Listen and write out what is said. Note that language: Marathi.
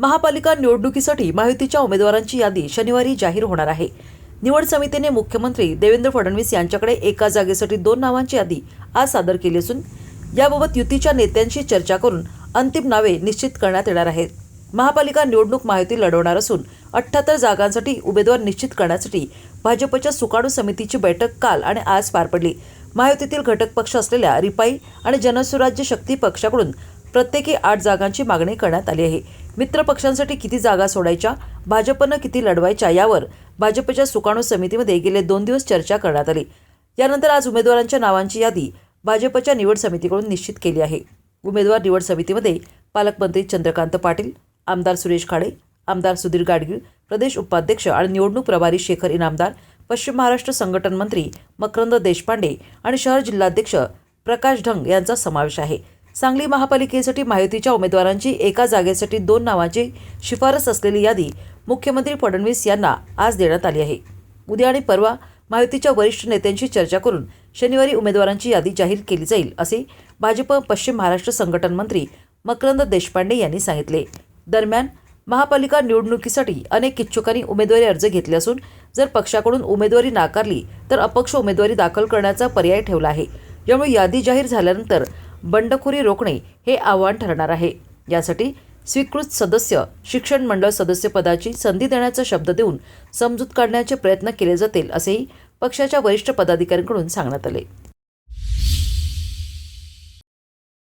महापालिका निवडणुकीसाठी महायुतीच्या उमेदवारांची यादी शनिवारी जाहीर होणार आहे. निवड समितीने मुख्यमंत्री देवेंद्र फडणवीस यांच्याकडे एका जागेसाठी दोन नावांची यादी आज सादर केली असून याबाबत युतीच्या नेत्यांशी चर्चा करून अंतिम नावे निश्चित करण्यात येणार आहेत. महापालिका निवडणूक महायुती लढवणार असून अठ्ठ्याहत्तर जागांसाठी उमेदवार निश्चित करण्यासाठी भाजपच्या सुकाणू समितीची बैठक काल आणि आज पार पडली. महायुतीतील घटक पक्ष असलेल्या रिपाई आणि जनसुराज्य शक्ती पक्षाकडून प्रत्येकी आठ जागांची मागणी करण्यात आली आहे. मित्र पक्षांसाठी किती जागा सोडायच्या भाजपनं किती लढवायच्या यावर भाजपच्या सुकाणू समितीमध्ये गेले दोन दिवस चर्चा करण्यात आली. यानंतर आज उमेदवारांच्या नावांची यादी भाजपच्या निवड समितीकडून निश्चित केली आहे. उमेदवार निवड समितीमध्ये पालकमंत्री चंद्रकांत पाटील आमदार सुरेश खाडे आमदार सुधीर गाडगीळ प्रदेश उपाध्यक्ष आणि निवडणूक प्रभारी शेखर इनामदार पश्चिम महाराष्ट्र संघटन मंत्री मकरंद देशपांडे आणि शहर जिल्हाध्यक्ष प्रकाश ढंग यांचा समावेश आहे. सांगली महापालिकेसाठी महायुतीच्या उमेदवारांची एका जागेसाठी दोन नावांची शिफारस असलेली यादी मुख्यमंत्री फडणवीस यांना आज देण्यात आली आहे. उद्या आणि परवा महायुतीच्या वरिष्ठ नेत्यांशी चर्चा करून शनिवारी उमेदवारांची यादी जाहीर केली जाईल असे भाजप पश्चिम महाराष्ट्र संघटन मंत्री मकरंद देशपांडे यांनी सांगितले. दरम्यान महापालिका निवडणुकीसाठी अनेक इच्छुकांनी उमेदवारी अर्ज घेतले असून जर पक्षाकडून उमेदवारी नाकारली तर अपक्ष उमेदवारी दाखल करण्याचा पर्याय ठेवला आहे. यामुळे यादी जाहीर झाल्यानंतर बंडखोरी रोखणे हे आव्हान ठरणार आहे. यासाठी स्वीकृत सदस्य शिक्षण मंडळ सदस्यपदाची संधी देण्याचा शब्द देऊन समजूत काढण्याचे प्रयत्न केले जातील असेही पक्षाच्या वरिष्ठ पदाधिकाऱ्यांकडून सांगण्यात आले.